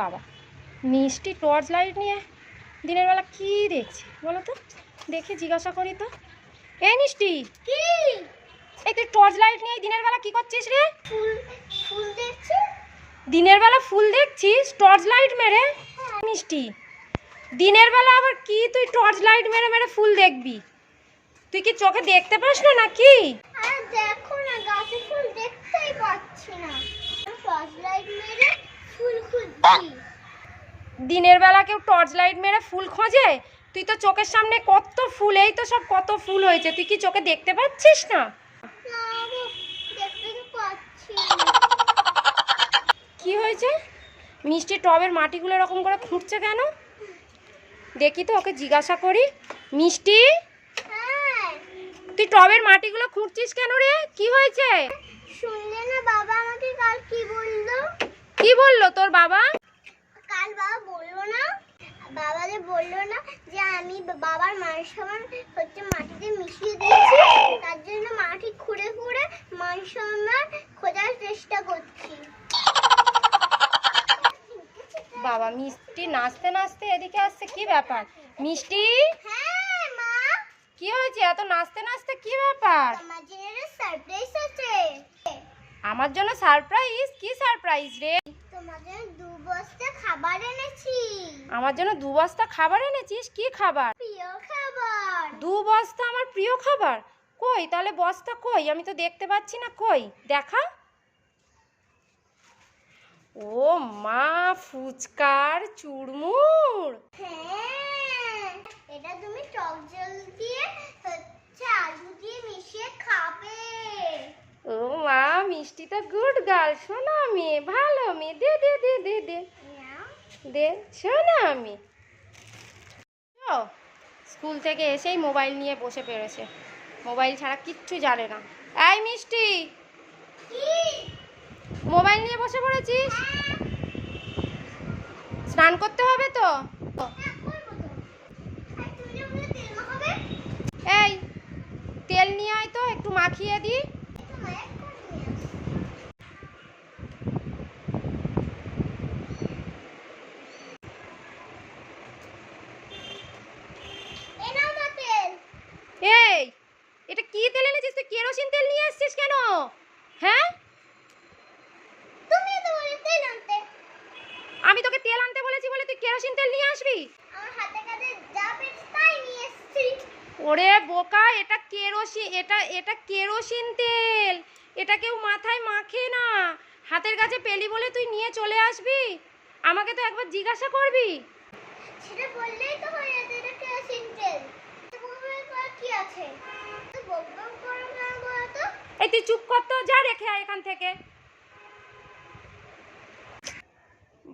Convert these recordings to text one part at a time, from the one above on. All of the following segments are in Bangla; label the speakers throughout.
Speaker 1: বাবা মিষ্টি টর্চ লাইট নিয়ে দিনের বেলা কি দেখছে বলো তো? দেখে জিজ্ঞাসা করি তো। এ মিষ্টি
Speaker 2: কি?
Speaker 1: এই তুই টর্চ লাইট নিয়ে দিনের বেলা কি করছিস রে?
Speaker 2: ফুল ফুল দেখছি।
Speaker 1: দিনের বেলা ফুল দেখছিস? টর্চ লাইট মেরে? মিষ্টি দিনের বেলা আবার কি তুই টর্চ লাইট মেরে মেরে ফুল দেখবি? তুই কি চোখে দেখতে পাস না নাকি?
Speaker 2: দেখো না গাছে ফুল দেখতেই পাচ্ছি না। টর্চ লাইট মেরে
Speaker 1: দিনের বেলা কেউ টর্চ লাইট মেরে ফুল খোঁজে? তুই তো চোখের সামনে কত ফুল এই তো সব কত ফুল হয়েছে। তুই কি চোখে দেখতে পাচ্ছিস না। কি হয়েছে? মিষ্টি টবের মাটিগুলো এরকম করে খুঁড়ছে কেন? দেখি তো ওকে জিজ্ঞাসা করি। মিষ্টি?
Speaker 2: হ্যাঁ।
Speaker 1: তুই টবের মাটিগুলো খুঁড়ছিস কেন রে? কি হয়েছে?
Speaker 2: শুনলে না বাবা আমাকে কাল কি বলল?
Speaker 1: কি বলল তোর বাবা?
Speaker 2: কাল বাবা বলল না বাবা যে বলল না যে আমি বাবার সমান হচ্ছে মাটিতে মিশিয়ে দিয়েছি তার জন্য মাটি খুঁড়ে খুঁড়ে সমান খোঁজার চেষ্টা করছি।
Speaker 1: বাবা মিষ্টি নাচতে নাচতে এদিকে আসছে কি ব্যাপার? মিষ্টি?
Speaker 2: হ্যাঁ মা।
Speaker 1: কি হয়েছে? এত নাচতে নাচতে কি ব্যাপার?
Speaker 2: আমার জন্য সারপ্রাইজ আছে।
Speaker 1: আমার জন্য সারপ্রাইজ কি সারপ্রাইজ রে?
Speaker 2: বস্তা খাবার এনেছি।
Speaker 1: আমার জন্য দু বস্তা খাবার এনেছিস? কি খাবার?
Speaker 2: প্রিয় খাবার।
Speaker 1: দু বস্তা আমার প্রিয় খাবার? কই? তাহলে বস্তা কই? আমি তো দেখতে পাচ্ছি না কই? দেখা। ও মা ফুচকার চুরমুর
Speaker 2: হ্যাঁ এটা তুমি টক জল দিয়ে হচ্ছে আলু দিয়ে মিশিয়ে
Speaker 1: মা মিষ্টি তো গুড গার্ল শোনা মেয়ে ভালো মেয়ে দে দে দে দে দে। দে, শোনা আমি। স্কুল থেকে এসেই মোবাইল নিয়ে বসে পেরেছে। মোবাইল ছাড়া কিচ্ছু জানে না। এই মিষ্টি, মোবাইল নিয়ে বসে পড়েছিস? স্নান করতে হবে তো? এই, তেল নিয়ে আয় তো, একটু মাখিয়ে দি
Speaker 2: এই তো মা, এক্ষুনি নিয়ে আসছি। এই নাও মা তেল।
Speaker 1: এই এটা কি তেল এনেছিস তুই কেরোসিন তেল নিয়ে এসেছিস কেন? হ্যাঁ?
Speaker 2: তুমিও তো বললে তেল আনতে।
Speaker 1: আমি তোকে তেল আনতে বলেছি বলে তুই কেরোসিন তেল নিয়ে আসবি?
Speaker 2: আমার হাতে কাছে যা পেয়েছি তাই নিয়ে এসেছি।
Speaker 1: ওরে বোকা এটা কেরোসিন এটা এটা কেরোসিন তেল। এটা কেউ মাথায় মাখে না। হাতের কাছে পেলি বলে তুই নিয়ে চলে আসবি? আমাকে তো একবার জিজ্ঞাসা করবি?
Speaker 2: সেটা বললেই তো হয়ে যেত এটা কেরোসিন তেল। কি আছে?
Speaker 1: এই তুই চুপ কর তো যা রেখে আয় এখান থেকে।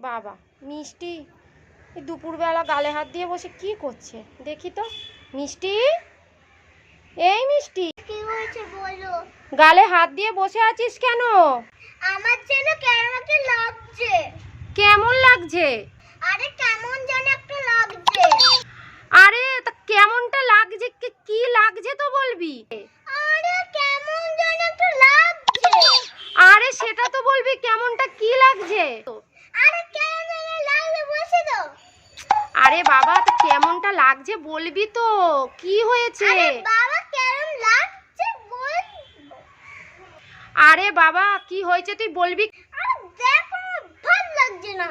Speaker 1: বাবা মিষ্টি এই দুপুরবেলা গালে হাত দিয়ে বসে কি করছে? দেখি তো। মিষ্টি? এই মিষ্টি।
Speaker 2: কি হয়েছে বলো?
Speaker 1: গালে হাত দিয়ে বসে আছিস কেন?
Speaker 2: আমার যেন কেমন লাগছে?
Speaker 1: কেমন লাগছে?
Speaker 2: আরে কেমন যেন একটা লাগছে
Speaker 1: আরে তা কেমনটা লাগছে কি- কি লাগছে তো বলবি
Speaker 2: আরে কেমন যেন একটা লাগছে
Speaker 1: আরে সেটা তো বলবি কেমনটা কি
Speaker 2: আরে কেমন যেন বসে তো
Speaker 1: আরে বাবা তা কেমনটা লাগছে বলবি তো। কি হয়েছে?
Speaker 2: আরে বাবা কেমন লাগছে বল
Speaker 1: আরে বাবা কি হয়েছে তুই বলবি?
Speaker 2: আরে দেখো আমার ভালো লাগছে না।